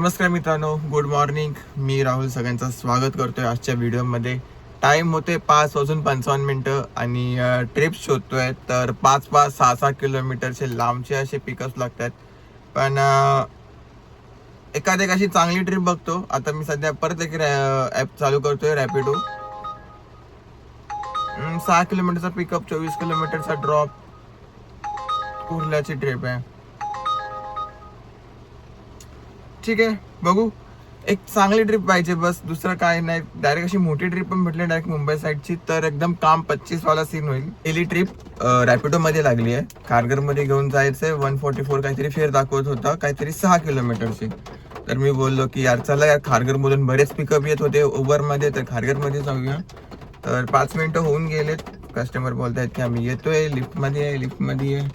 नमस्कार मित्रांनो good morning मी राहुल सगळ्यांचं स्वागत करतोय आजच्या व्हिडिओमध्ये टाइम होते पाच वाजून पंचावन्न मिनटं आणि ट्रिप शोधतोय तर पाच पाच सहा सहा किलोमीटरचे लांबचे असे पिकअप्स लागतात. पण एखाद्या एक अशी चांगली ट्रिप बघतो. आता मी सध्या परत एक ॲप चालू करतोय रॅपिडो सहा किलोमीटरचा पिकअप चोवीस किलोमीटरचा ड्रॉप कुर्ल्याची ट्रिप आहे. ठीक आहे बघू. एक चांगली ट्रिप पाहिजे बस. दुसरं काय नाही. डायरेक्ट अशी मोठी ट्रिप पण भेटली डायरेक्ट मुंबई साईडची तर एकदम काम पच्चीस वाला सीन होईल पहिली ट्रिप रॅपिडो मध्ये लागली आहे. कारगरमध्ये घेऊन जायचंय. वन फोर्टी फोर काहीतरी फेर दाखवत होता. काहीतरी सहा किलोमीटरची. तर मी बोललो की यार चला यार खारघर मधून बरेच पिकअप येत होते उबरमध्ये. तर खारघरमध्ये जाऊया. तर पाच मिनिटं होऊन गेलेत. कस्टमर बोलतायत की आम्ही येतोय. लिफ्टमध्ये आहे लिफ्टमध्ये आहे.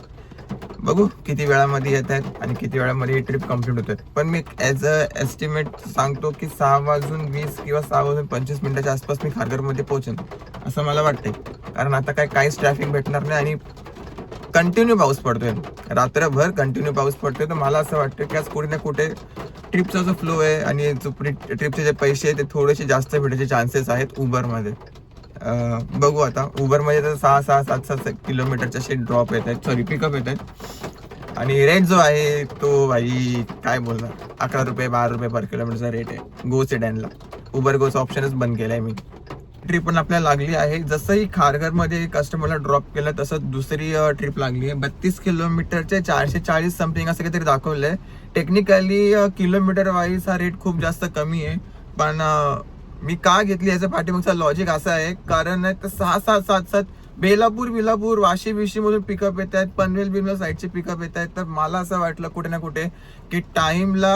बघू किती वेळामध्ये येत आहेत आणि किती वेळामध्ये ही ट्रिप कंप्लीट होतात पण मी ॲज अ एस्टिमेट सांगतो की सहा वाजून वीस किंवा सहा वाजून पंचवीस मिनिटाच्या आसपास मी खारघरमध्ये पोहोचेन असं मला वाटतंय. कारण आता काय काहीच ट्रॅफिक भेटणार नाही आणि कंटिन्यू पाऊस पडतोय. रात्रभर कंटिन्यू पाऊस पडतोय. तर मला असं वाटतं की आज कुठे ना कुठे ट्रिपचा जो फ्लो आहे आणि जो ट्रिपचे जे पैसे आहेत ते थोडेसे जास्त भेटायचे चान्सेस आहेत उबरमध्ये बघू आता. उबरमध्ये तर सहा सहा सात सात किलोमीटरचे असे ड्रॉप येत आहेत सॉरी पिकअप येत आहेत आणि रेट जो आहे तो भाई काय बोलणार? अकरा रुपये बारा रुपये पर किलोमीटरचा रेट आहे. गो सेडॅनला उबर गोचा ऑप्शनच बंद केलाय मी. ट्रिप पण आपल्याला लागली आहे. जसंही खारघरमध्ये कस्टमरला ड्रॉप केलं तसं दुसरी ट्रिप लागली आहे. बत्तीस किलोमीटरचे चारशे चाळीस समथिंग असं काहीतरी आहे टेक्निकली किलोमीटर वाईज हा रेट खूप जास्त कमी आहे. पण मी का घेतली याचं पाठीमागचा लॉजिक असा आहे कारण तर सहा सात सात सात. बेलापूर बिलापूर वाशी बिशी मधून पिकअप येत आहेत. पनवेल बिनवेल साईडचे पिकअप येत आहेत. तर मला असं वाटलं कुठे ना कुठे की टाईमला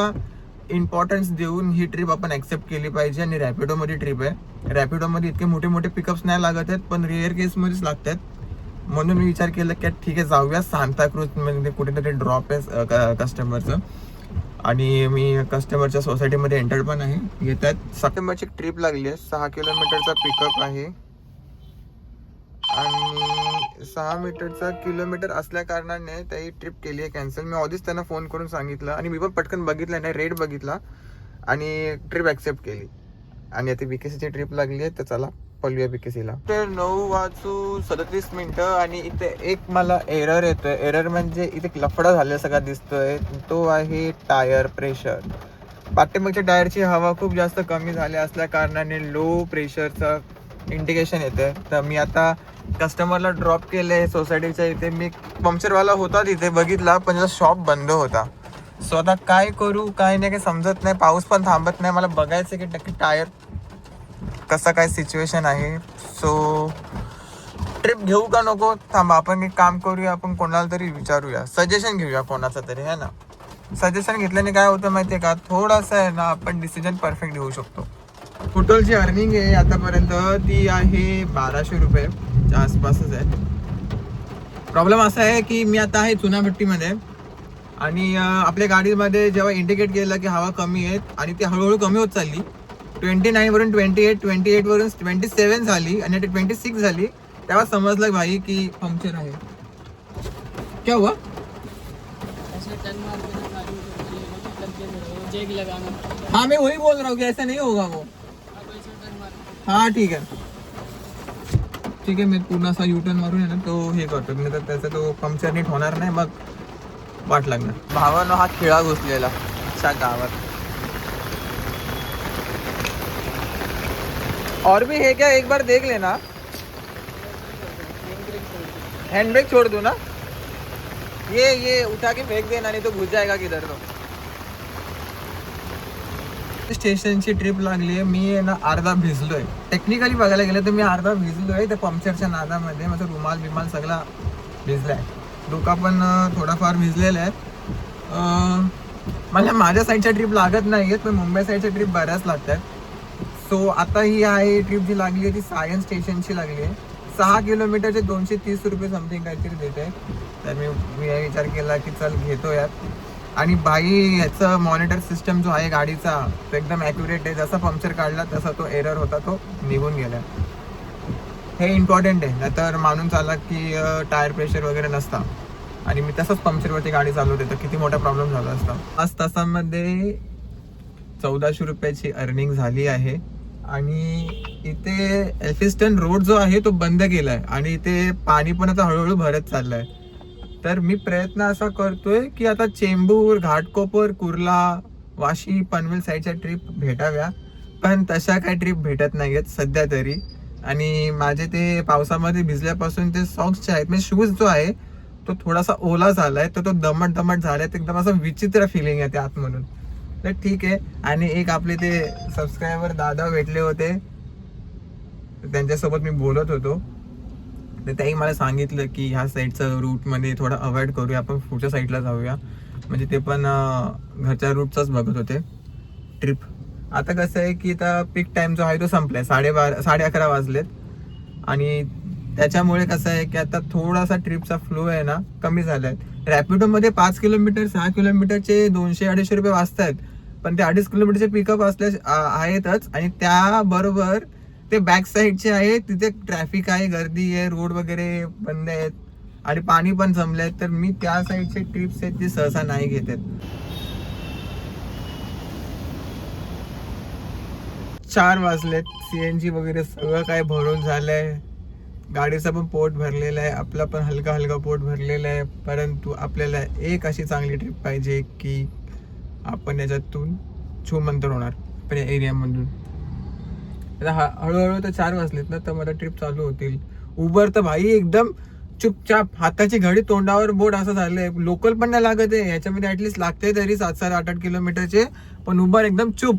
इम्पॉर्टन्स देऊन ही ट्रिप आपण ॲक्सेप्ट केली पाहिजे आणि रॅपिडोमध्ये ट्रिप आहे. रॅपिडोमध्ये इतके मोठे मोठे पिकअप्स नाही लागत आहेत पण रेअर केसमध्येच लागत आहेत म्हणून मी विचार केला की ठीक आहे जाऊया सांताक्रूजमध्ये कुठेतरी ड्रॉप आहे कस्टमरचं आणि मी कस्टमरच्या सोसायटीमध्ये एंटर पण आहे. येतात सप्टेंबरची ट्रिप लागली आहे. सहा किलोमीटरचा पिकअप आहे. आणि सहा मीटरचा किलोमीटर असल्या कारणाने त्याही ट्रिप केली आहे कॅन्सल मी आधीच त्यांना फोन करून सांगितलं आणि मी पण पटकन बघितलं नाही रेट बघितला आणि ट्रिप ॲक्सेप्ट केली. आणि आता बीकेसीची ट्रिप लागली आहे तर चला. पळूया बीकेसीला तर नऊ वाजू सदतीस मिनिटं आणि इथे एक मला एरर येतोय. एरर म्हणजे इथे लफडा झालेला सगळा दिसतोय. तो आहे टायर प्रेशर. पाठीमागच्या टायरची हवा खूप जास्त कमी झाली असल्या कारणाने लो प्रेशरचं इंडिकेशन येते तर मी आता कस्टमरला ड्रॉप केले सोसायटीच्या इथे मी पंक्चरवाला होता तिथे बघितला पण त्याचा शॉप बंद होता. सो आता काय करू काय नाही काही समजत नाही पाऊस पण थांबत नाही. मला बघायचं की नक्की टायर कसं काय सिच्युएशन आहे? सो ट्रिप घेऊ का नको? थांबा आपण एक काम करूया आपण कोणाला तरी विचारूया. सजेशन घेऊया कोणाचं तरी है ना? सजेशन घेतल्याने काय होतं माहिती आहे का? थोडंसं आहे ना आपण डिसिजन परफेक्ट घेऊ शकतो. टोटलची अर्निंग आहे आतापर्यंत? ती आहे बाराशे रुपयेच्या आसपासच आहे. प्रॉब्लेम असा आहे की मी आता आहे चुनाभट्टीमध्ये. आणि आपल्या गाडीमध्ये जेव्हा इंडिकेट केलं की हवा कमी आहे आणि ती हळूहळू कमी होत चालली ट्वेंटी नाईन वरून ट्वेंटी एट ट्वेंटी एट वरून ट्वेंटी सेवन झाली आणि ट्वेंटी सिक्स झाली. तेव्हा समजलं भाई की पंक्चर आहे. क्या हुआ? हाँ मैं वही बोल रहा हूँ कि ऐसा नहीं होगा वो। हा ठीक आहे ठीक आहे मी पूर्ण असा युटर्न मारून आहे ना? तो हे करतो नाही तर त्याचा तो पंक्चर नीट होणार नाही मग वाट लागणार. भावानं हा खिळा घुसलेला. अशा गावात. और भी है क्या? एक बार देख लेना। हैंड ब्रेक छोड़ दो ना? ये ये उठा के फेंक देना, नहीं तो घुस जाएगा किधर तो। स्टेशनची ट्रिप लागली आहे मी आहे ना अर्धा भिजलोय टेक्निकली बघायला गेलं तर मी अर्धा भिजलोय त्या पंक्चरच्या नादामध्ये माझा रुमाल बिमाल सगळा भिजलाय डोका पण थोडाफार भिजलेला आहे मला माझ्या साईडच्या ट्रिप लागत नाही आहेत पण मुंबई साईडच्या ट्रिप बऱ्याच लागतात सो आता ही आहे ट्रिप जी लागली आहे ती सायन्स स्टेशनची लागली आहे. सहा किलोमीटरचे दोनशे तीस रुपये समथिंग काहीतरी देते. तर मी मी हे विचार केला की चल घेतो यात आणि बाई याचं मॉनिटर सिस्टम जो आहे गाडीचा तो एकदम ॲक्युरेट आहे. जसा पंक्चर काढला तसा तो एरर होता तो निघून गेला. हे इम्पॉर्टंट आहे. नाहीतर मानून चाला की टायर प्रेशर वगैरे नसता. आणि मी तसंच पंक्चरवरती गाडी चालवते तर किती मोठा प्रॉब्लेम झाला असता. पाच तासांमध्ये चौदाशे रुपयाची अर्निंग झाली आहे. आणि इथे एल्फिस्टन रोड जो आहे तो बंद केला आहे आणि इथे पाणी पण आता हळूहळू भरत चाललं आहे तर मी प्रयत्न असा करतोय की आता चेंबूर घाटकोपर कुर्ला वाशी पनवेल साईडच्या ट्रिप भेटाव्या. पण तशा काही ट्रिप भेटत नाही आहेत सध्या तरी. आणि माझे ते पावसामध्ये भिजल्यापासून ते सॉक्स जे आहेत म्हणजे शूज जो आहे तो थोडासा ओला झाला आहे तर तो दमट दमट झाला तर एकदम असं विचित्र फिलिंग आहे ते आतमधून. तर ठीक आहे. आणि एक आपले ते सबस्क्रायबर दादा भेटले होते. त्यांच्यासोबत मी बोलत होतो. तर त्याही मला सांगितलं की ह्या साईडचं रूटमध्ये थोडं अवॉइड करूया. आपण पुढच्या साईडला जाऊया. म्हणजे ते पण घरच्या रूटचाच बघत होते. ट्रिप आता कसं आहे की आता पीक टाईम जो आहे तो संपलाय. साडेबारा साडे अकरा वाजलेत. आणि त्याच्यामुळे कसं आहे की आता थोडासा ट्रिपचा फ्लो आहे ना कमी झाला आहे रॅपिडोमध्ये पाच किलोमीटर सहा किलोमीटरचे दोनशे अडीचशे रुपये वाचतायत. पण ते अडीच किलोमीटरचे पिकअप असल्या आहेतच. आणि त्याबरोबर ते बॅक साईडचे आहे तिथे ट्रॅफिक आहे गर्दी आहे रोड वगैरे बंद आहेत आणि पाणी पण जमलंय. तर मी त्या साईडचे ट्रिप्स आहेत ते सहसा नाही घेत आहेत चार वाजलेत. जी वगैरे सगळं काय भरून झालंय. गाडीचं पण पोट भरलेलं आहे. आपला पण हलका हलका पोट भरलेला आहे. परंतु आपल्याला एक अशी चांगली ट्रिप पाहिजे की आपण याच्यातून छूमंतर होणार पण या एरियामधून. आता हा हळूहळू तर चार वाजलेत ना तर मला ट्रिप चालू होतील. उबर तर भाई एकदम चुपचाप हाताची घडी तोंडावर बोट असं झालंय. लोकल पण नाही लागत आहे. याच्यामध्ये ॲटलिस्ट लागते तरी सात सात आठ आठ किलोमीटरचे. पण उबर एकदम चुप.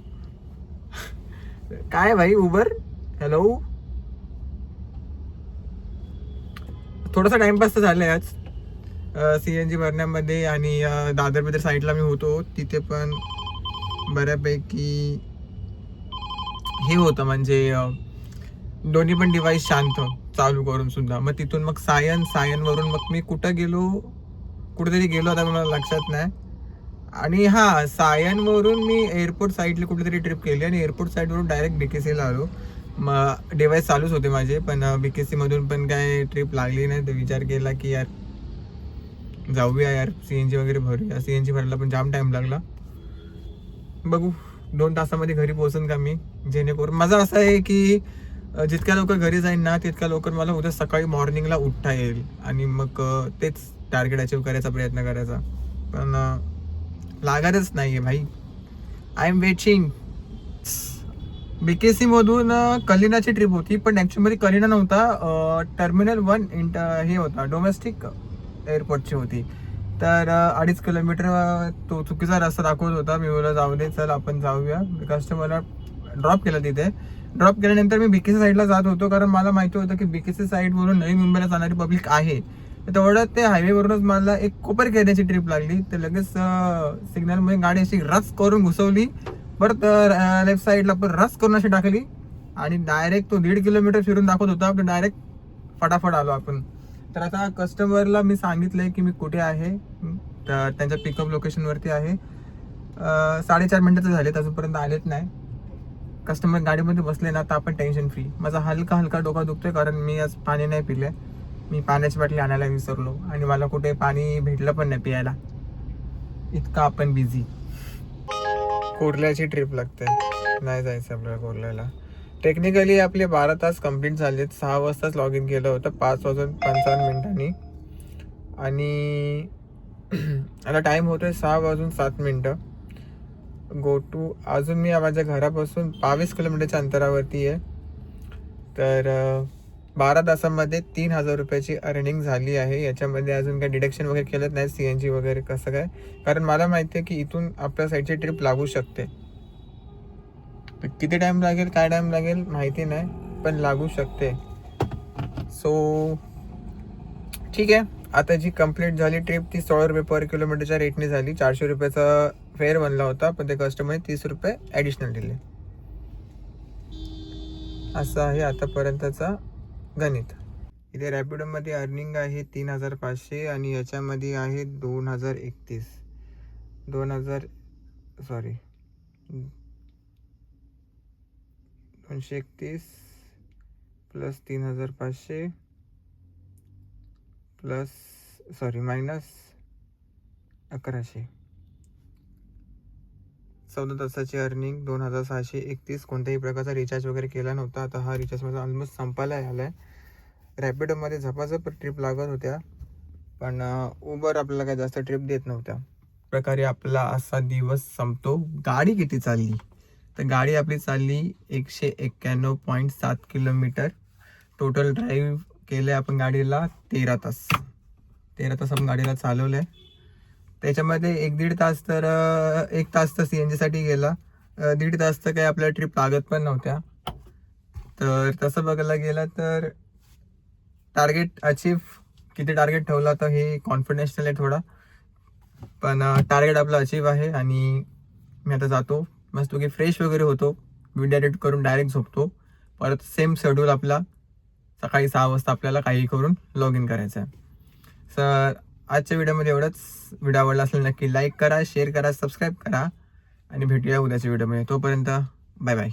काय भाई उबर हॅलो थोडासा टाइमपास तर झालाय आज. सी एन जी भरण्यामध्ये आणि दादर बिदर साईडला मी होतो. तिथे पण बऱ्यापैकी हे होतं म्हणजे दोन्ही पण डिवाईस शांत चालू करून सुद्धा. मग तिथून मग सायन सायनवरून मग मी कुठं गेलो कुठेतरी गेलो आता मला लक्षात नाही. आणि हां सायनवरून मी एअरपोर्ट साईडला कुठेतरी ट्रिप केली आणि एअरपोर्ट साईडवरून डायरेक्ट बी के सीला आलो. मग डिवाईस चालूच होते माझे पण बी के सीमधून पण काय ट्रिप लागली नाही. तर विचार केला की यार जाऊया यार. सी एन जी वगैरे भरूया. सी एन जी भरायला पण जाम टाइम लागला. बघू. दोन तासामध्ये घरी पोहोचन का मी? जेणेकरून माझं असं आहे की जितक्या लवकर घरी जाईन ना तितक्या लवकर मला उद्या सकाळी मॉर्निंगला उठता येईल. आणि मग तेच टार्गेट अचीव करायचा प्रयत्न करायचा. पण लागतच नाही आहे भाई आय एम वेटिंग बीकेसी मधून सीमधून कलिनाची ट्रिप होती पण ॲक्च्युअली कलिना नव्हता. टर्मिनल वन इंट हे होता डोमेस्टिक एअरपोर्टची होती. तर अडीच किलोमीटर तो चुकीचा रस्ता दाखवत होता. मी बोला जाऊ दे चल आपण जाऊया. कस्टमरला ड्रॉप केला तिथे. ड्रॉप केल्यानंतर मी बीकेसी साईडला जात होतो कारण मला माहिती होतं की बीकेसी साईडवरून नवी मुंबईला जाणारी पब्लिक आहे. तेवढं ते हायवेवरूनच मला एक कोपर केण्याची ट्रिप लागली. तर लगेच सिग्नलमध्ये गाडी अशी रस करून घुसवली. परत लेफ्ट साईडला पण रस करून अशी टाकली. आणि डायरेक्ट तो दीड किलोमीटर फिरून दाखवत होता. आपण डायरेक्ट फटाफट आलो आपण. तर आता कस्टमरला मी सांगितलंय की मी कुठे आहे. तर त्यांच्या पिकअप लोकेशनवरती आहे. साडेचार मिनटाचं झालेत अजूनपर्यंत आलेत नाही. कस्टमर गाडीमध्ये बसले ना तर आपण टेन्शन फ्री माझा हलका हलका डोका दुखतोय कारण मी आज पाणी नाही पिले मी पाण्याची बाटली आणायला विसरलो. आणि मला कुठे पाणी भेटलं पण नाही प्यायला. इतका आपण बिझी कोरल्याची ट्रिप लागते. नाही जायचं आपल्याला कोरल्याला. टेक्निकली आपले बारा तास कंप्लीट झाले सहा वाजताच लॉग इन केलं होतं. पाच वाजून पंचावन्न मिनिटांनी. आणि आता टाईम होतो आहे सहा वाजून सात मिनटं. गो टू अजून मी माझ्या घरापासून बावीस किलोमीटरच्या अंतरावरती आहे. तर बारा तासामध्ये तीन हजार रुपयाची अर्निंग झाली आहे. याच्यामध्ये अजून काही डिडक्शन वगैरे केलं नाही सी एन जी वगैरे कसं काय? कारण मला माहिती आहे की इथून आपल्या साईडची ट्रिप लागू शकते. तर किती टाईम लागेल काय टाईम लागेल माहिती नाही पण लागू शकते. सो ठीक आहे. आता जी कंप्लीट झाली ट्रिप ती सोळा रुपये पर किलोमीटरच्या रेटने झाली. चारशे रुपयाचा फेअर बनला होता पण ते कस्टमरने तीस रुपये ॲडिशनल दिले. असं आहे आतापर्यंतचा गणित. इथे रॅपिडोमध्ये अर्निंग आहे तीन हजार पाचशे आणि याच्यामध्ये आहे दोन हजार एकतीस. दोन हजार सॉरी दोनशे एकतीस प्लस तीन हजार पाचशे प्लस सॉरी मायनस अकराशे. चौदा तासाची अर्निंग दोन हजार सहाशे एकतीस. कोणत्याही प्रकारचा रिचार्ज वगैरे केला नव्हता. आता हा रिचार्ज माझा ऑलमोस्ट संपायला आला आहे रॅपिडोमध्ये झपाझप ट्रिप लागत होत्या. पण उबर आपल्याला काही जास्त ट्रिप देत नव्हत्या. प्रकारे आपला असा दिवस संपतो. गाडी किती चालली? तर गाडी आपली चालली एकशे एक्क्याण्णव पॉईंट सात किलोमीटर. टोटल ड्राईव्ह केलं आपण गाडीला तेरा तास. तेरा तास आपण गाडीला चालवलं आहे त्याच्यामध्ये एक दीड तास तर एक तास तर सी एन जीसाठी गेला. दीड तास तर काही आपल्याला ट्रिप लागत पण नव्हत्या. तर तसं बघायला गेलं तर टार्गेट अचीव किती टार्गेट ठेवला तर हे कॉन्फिडेन्शियल आहे थोडा. पण टार्गेट आपलं अचीव आहे आणि मी आता जातो. मस्त की फ्रेश वगैरे होतो. व्हिडिओ एडिट करून डायरेक्ट झोपतो. परत सेम शेड्यूल आपला. सकाळी सहा वाजता आपल्याला काही करून लॉग इन करायचं आहे सर आजच्या व्हिडिओमध्ये एवढंच. व्हिडिओ आवडला असेल नक्की लाईक करा शेअर करा सबस्क्राईब करा. आणि भेटूया उद्याच्या व्हिडिओमध्ये तोपर्यंत बाय बाय